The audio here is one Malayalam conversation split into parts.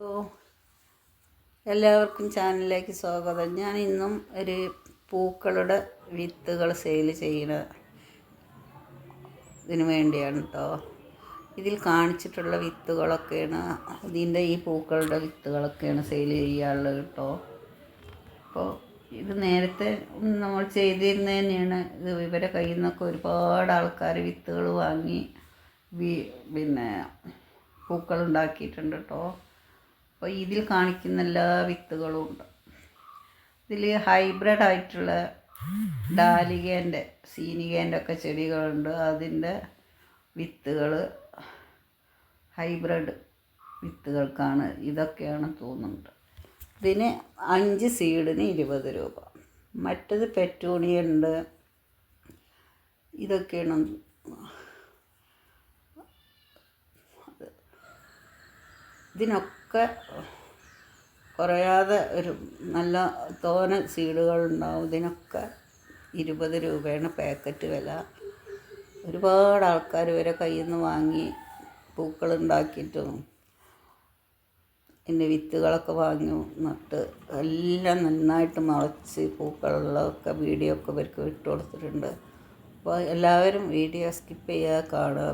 ഓ എല്ലാവർക്കും ചാനലിലേക്ക് സ്വാഗതം. ഞാൻ ഇന്നും ഒരു പൂക്കളുടെ വിത്തുകൾ സെയിൽ ചെയ്യണ ഇതിനു വേണ്ടിയാണ് കേട്ടോ ഇതിൽ കാണിച്ചിട്ടുള്ള വിത്തുകളൊക്കെയാണ് ഇതിന്റെ ഈ പൂക്കളുടെ വിത്തുകളൊക്കെയാണ് സെയിൽ ചെയ്യാനുള്ളത് കേട്ടോ അപ്പോൾ ഇത് നേരത്തെ നമ്മൾ ചെയ്തിരുന്ന തന്നെയാണ്. ഇത് ഇവരെ കയ്യിൽ നിന്നൊക്കെ ഒരുപാട് ആൾക്കാർ വിത്തുകൾ വാങ്ങി പിന്നെ പൂക്കൾ ഉണ്ടാക്കിയിട്ടുണ്ട് കേട്ടോ അപ്പോൾ ഇതിൽ കാണിക്കുന്ന എല്ലാ വിത്തുകളും ഉണ്ട്. ഇതിൽ ഹൈബ്രിഡ് ആയിട്ടുള്ള ഡാലികേന്റെ സീനികേന്റെ ഒക്കെ ചെടികളുണ്ട്. അതിന്റെ വിത്തുകൾ ഹൈബ്രിഡ് വിത്തുകൾക്കാണ്. ഇതൊക്കെയാണ് തോന്നുന്നത്. ഇതിന് അഞ്ച് സീഡിന് ഇരുപത് രൂപ. മറ്റത് പെറ്റൂണിയ ഉണ്ട് ഇതൊക്കെയാണ് ഇതിനൊക്കെ കുറയാതെ ഒരു നല്ല തോന സീഡുകളുണ്ടാവും ഇതിനൊക്കെ ഇരുപത് രൂപയാണ് പാക്കറ്റ് വില. ഒരുപാട് ആൾക്കാർ വരെ കയ്യിൽ നിന്ന് വാങ്ങി പൂക്കൾ ഉണ്ടാക്കിയിട്ടും പിന്നെ വിത്തുകളൊക്കെ വാങ്ങി നട്ട് എല്ലാം നന്നായിട്ട് മുളച്ച് പൂക്കളുള്ളതൊക്കെ വീഡിയോ ഒക്കെ ഇവർക്ക് വിട്ടു കൊടുത്തിട്ടുണ്ട്. അപ്പോൾ എല്ലാവരും വീഡിയോ സ്കിപ്പ് ചെയ്യാൻ കാണുക.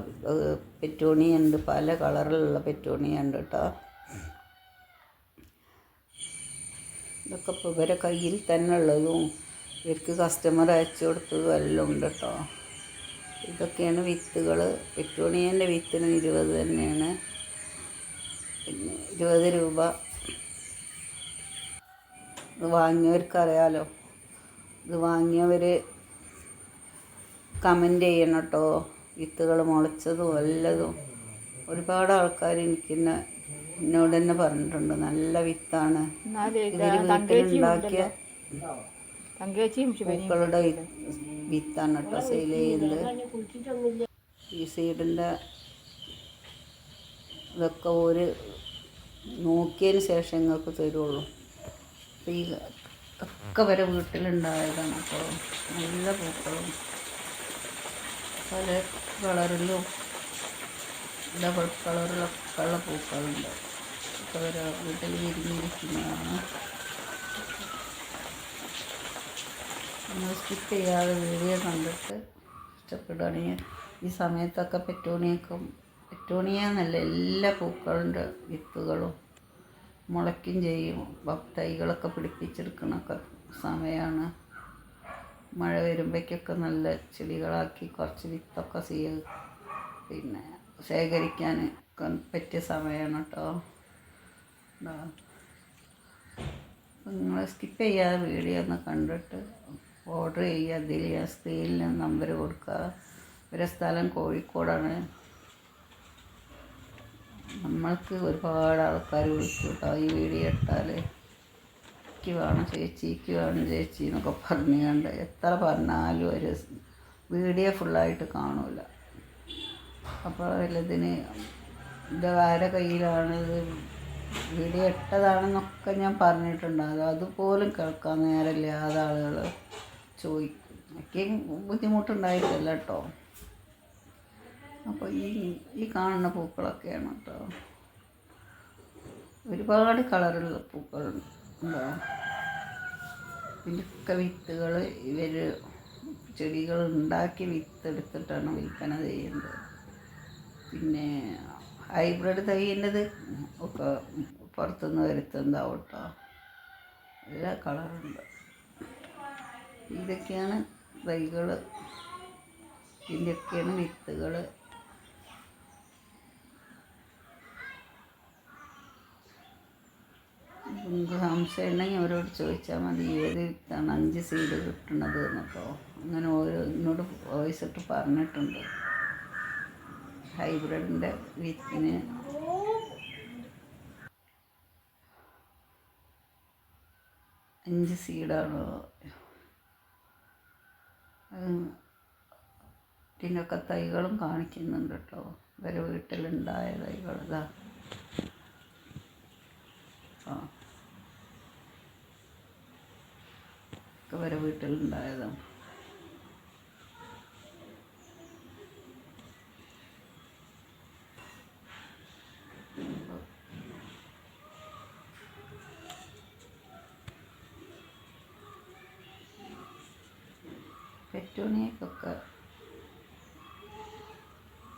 പെറ്റോണി ഉണ്ട് പല കളറിലുള്ള പെറ്റോണി ഉണ്ട് കേട്ടോ ഇതൊക്കെ ഇപ്പോൾ ഇവരെ കയ്യിൽ തന്നെ ഉള്ളതും ഇവർക്ക് കസ്റ്റമർ അയച്ചു കൊടുത്തതും എല്ലാം ഉണ്ട് കേട്ടോ ഇതൊക്കെയാണ് വിത്തുകൾ പെറ്റോണിയന്റെ വിത്തിന് ഇരുപത് തന്നെയാണ്. പിന്നെ ഇരുപത് രൂപ. ഇത് വാങ്ങിയവർക്കറിയാലോ. ഇത് വാങ്ങിയവർ കമന്റ് ചെയ്യണം കേട്ടോ വിത്തുകൾ മുളച്ചതും വല്ലതും ഒരുപാട് ആൾക്കാർ എനിക്കെന്നെ എന്നോട് തന്നെ പറഞ്ഞിട്ടുണ്ട്. നല്ല വിത്താണ്. വീട്ടിലുണ്ടാക്കിയ പൂക്കളുടെ വിത്താണ് കേട്ടോ സെയിൽ ചെയ്യുന്നത് ഈ സീഡിന്റെ ഇതൊക്കെ ഒരു നോക്കിയതിന് ശേഷം നിങ്ങൾക്ക് തരുള്ളൂ. അപ്പോൾ ഈ ഒക്കെ വരെ വീട്ടിലുണ്ടായതാണ് അപ്പോൾ നല്ല പൂക്കളും. പല കളറിലും ഡബിൾ കളറിലൊക്കെ ഉള്ള പൂക്കളുണ്ട്. ഒക്കെ വരെ വീട്ടിൽ വിരിഞ്ഞിരിക്കുന്നതാണ് സ്കിപ്പ് ചെയ്യാതെ വീഡിയോ കണ്ടിട്ട് ഇഷ്ടപ്പെടുകയാണെങ്കിൽ ഈ സമയത്തൊക്കെ പെറ്റോണിയൊക്കെ പെറ്റോണിയെന്നല്ല എല്ലാ പൂക്കളുടെ വിത്തുകളും മുളയ്ക്കും ചെയ്യും. തൈകളൊക്കെ പിടിപ്പിച്ചെടുക്കണൊക്കെ സമയമാണ് മഴ വരുമ്പോഴേക്കൊക്കെ നല്ല ചെടികളാക്കി കുറച്ച് വിത്തൊക്കെ ചെയ്യ. പിന്നെ ശേഖരിക്കാൻ പറ്റിയ സമയമാണ് കേട്ടോ നിങ്ങൾ സ്കിപ്പ് ചെയ്യാതെ വീഡിയോ ഒന്ന് കണ്ടിട്ട് ഓർഡർ ചെയ്യുക അതിൽ ഞാൻ സ്ക്രീനിൽ നമ്പർ കൊടുക്കുക ഒരു സ്ഥലം കോഴിക്കോടാണ്. നമ്മൾക്ക് ഒരുപാട് ആൾക്കാർ വിളിച്ചു കേട്ടോ ഈ വീഡിയോ ഇട്ടാൽ എനിക്ക് വേണം ചേച്ചി എനിക്ക് വേണം ചേച്ചി എന്നൊക്കെ പറഞ്ഞുകൊണ്ട് എത്ര പറഞ്ഞാലും ഒരു വീഡിയോ ഫുള്ളായിട്ട് കാണൂല. അപ്പോൾ ഇതിന് ഇത് ആരുടെ കയ്യിലാണ് ഇത് വീഡിയോ ഇട്ടതാണെന്നൊക്കെ ഞാൻ പറഞ്ഞിട്ടുണ്ടാകും അതുപോലും കേൾക്കാൻ നേരമില്ലാതെ ആളുകൾ ചോദിക്കും. എനിക്ക് ബുദ്ധിമുട്ടുണ്ടായിട്ടില്ല കേട്ടോ. അപ്പോൾ ഈ ഈ കാണുന്ന പൂക്കളൊക്കെയാണ് കേട്ടോ. ഒരുപാട് കളറുള്ള പൂക്കളുണ്ട്. ഉണ്ടോ ഇതിന്റെയൊക്കെ വിത്തുകൾ ഇവർ ചെടികൾ ഉണ്ടാക്കി വിത്തെടുത്തിട്ടാണ് വിൽപ്പന ചെയ്യുന്നത്. പിന്നെ ഹൈബ്രിഡ് തൈന്റെത് ഒക്കെ പുറത്തുനിന്ന് വരുത്തുന്നതാവും കേട്ടോ എല്ലാ കളറുണ്ട്. ഇതൊക്കെയാണ് തൈകൾ. ഇതിന്റെയൊക്കെയാണ് വിത്തുകൾ. നിങ്ങൾക്ക് സംശയം ഉണ്ടെങ്കിൽ അവരോട് ചോദിച്ചാൽ മതി ഏത് അഞ്ച് സീഡ് കിട്ടണത് എന്നൊക്കെ. അങ്ങനെ ഓരോ എന്നോട് വോയിസ് ഇട്ട് പറഞ്ഞിട്ടുണ്ട്. ഹൈബ്രിഡിന്റെ വിത്തിന്. അഞ്ച് സീഡാണ് ഇതിനൊക്കെ തൈകളും കാണിക്കുന്നുണ്ട് കേട്ടോ. ഇവരെ വീട്ടിലുണ്ടായ തൈകൾ ഒക്കെ വരെ വീട്ടിലുണ്ടായതാണ്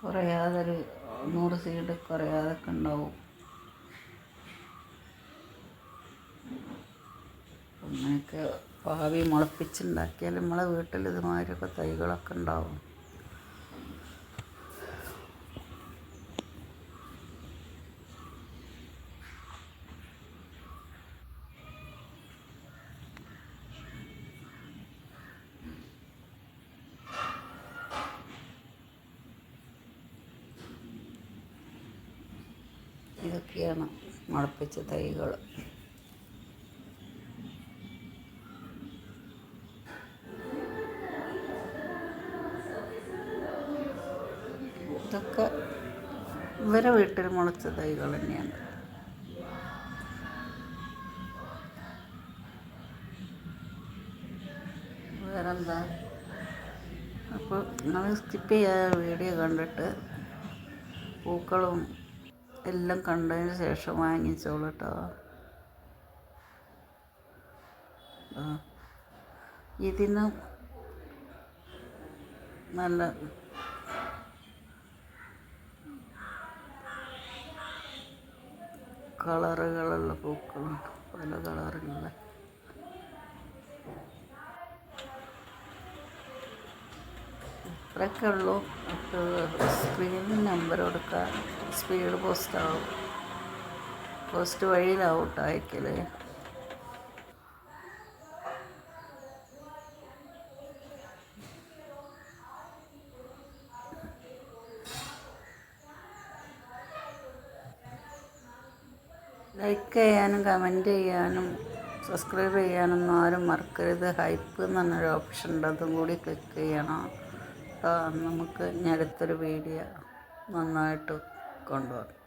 കുറയാതെ ഒരു നൂറ് സീഡ് കുറയാതൊക്കെ ഉണ്ടാവും. അങ്ങനെയൊക്കെ ഭാവി മുളപ്പിച്ചുണ്ടാക്കിയാൽ നമ്മളെ വീട്ടിൽ ഇതുമാതിരിയൊക്കെ തൈകളൊക്കെ ഉണ്ടാവും. ഇതൊക്കെയാണ് മുളപ്പിച്ച തൈകൾ. ഇതൊക്കെ ഇവരെ വീട്ടിൽ മുളച്ച തൈകൾ തന്നെയാണ്. വേറെന്താ? അപ്പോൾ നിങ്ങൾ സ്കിപ്പ് ചെയ്യാ വീഡിയോ കണ്ടിട്ട് പൂക്കളും എല്ലാം കണ്ടതിന് ശേഷം വാങ്ങിച്ചോളൂ കേട്ടോ ഇതിന് നല്ല കളറുകളുള്ള പൂക്കളുണ്ട്. പല കളറുകളിലെ ഇത്രയൊക്കെ ഉള്ളൂ. സ്ക്രീനിൽ നമ്പർ കൊടുക്കുക സ്പീഡ് പോസ്റ്റ് ആവും. പോസ്റ്റ് വഴിയിലാവും കേട്ടോ അയക്കൽ ലൈക്ക് ചെയ്യാനും കമന്റ് ചെയ്യാനും സബ്സ്ക്രൈബ് ചെയ്യാനൊന്നും ആരും മറക്കരുത്. ഹൈപ്പ് എന്ന് പറഞ്ഞൊരു ഓപ്ഷൻ ഉണ്ട്. അതും കൂടി ക്ലിക്ക് ചെയ്യണം. നമുക്ക് ഇനി അടുത്തൊരു വീഡിയോ നന്നായിട്ട് കൊണ്ടുവരാം.